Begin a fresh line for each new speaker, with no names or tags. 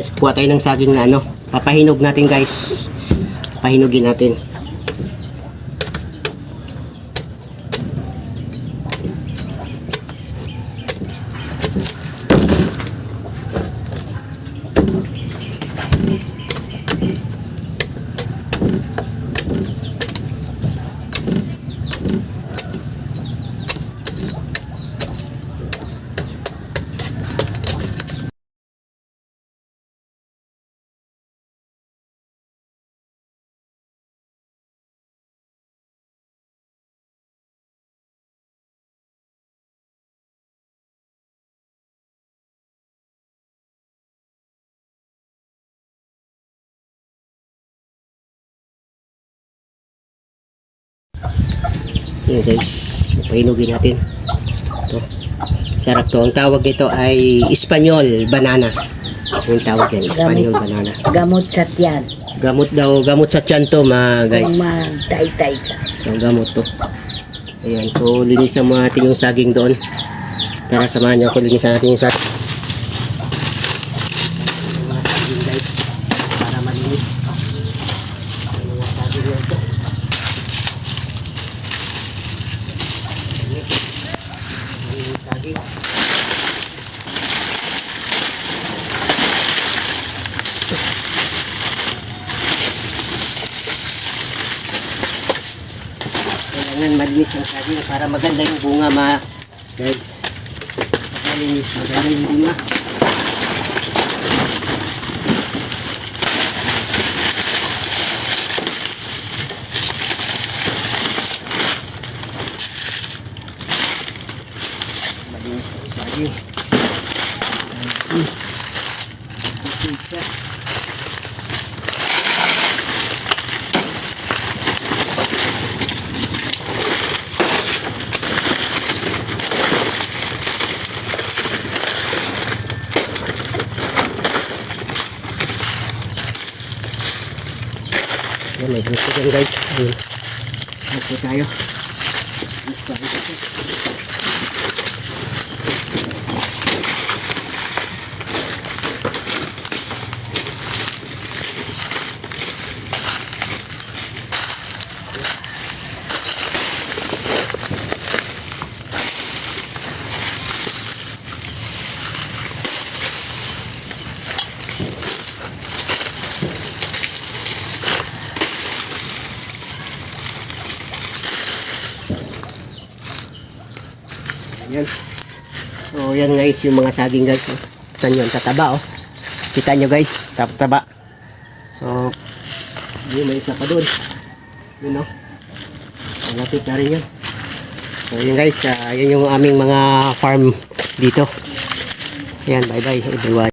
Yes, kuha tayo ng saging na ano. Papahinog natin guys. Pahinugin natin. Yan guys. Pahinugin natin. Ito. Sarap to. Ang tawag nito ay Espanyol banana. Yung tawag yan, Espanyol banana.
Gamot sa tiyan.
Gamot daw, gamot sa tiyan to mga guys.
Kung magtay-tay ka.
So, gamot to. Ayan, so linisan mo natin yung saging doon. Tara, samahan niyo ako linisan natin yung saging. Yung mga saging guys, para malinis. Yung mga saging na ito. Ayan. Saging. Kailangan malinis ang saging para maganda yung bunga ma guys. Malinis, maganda yung bunga. Malinis ang saging. Okay siya. Yan, may gusto dyan guys. Ayun. Ito tayo. Gusto tayo Ayan. So, yan guys, yung mga saging guys. Oh. Kita nyo, tataba oh. Kita nyo guys, tataba. So, yun, may isa pa doon. Yun oh. Malapit na rin yan. So, yun guys, ah, yan yung aming mga farm dito. Ayan, bye bye everyone.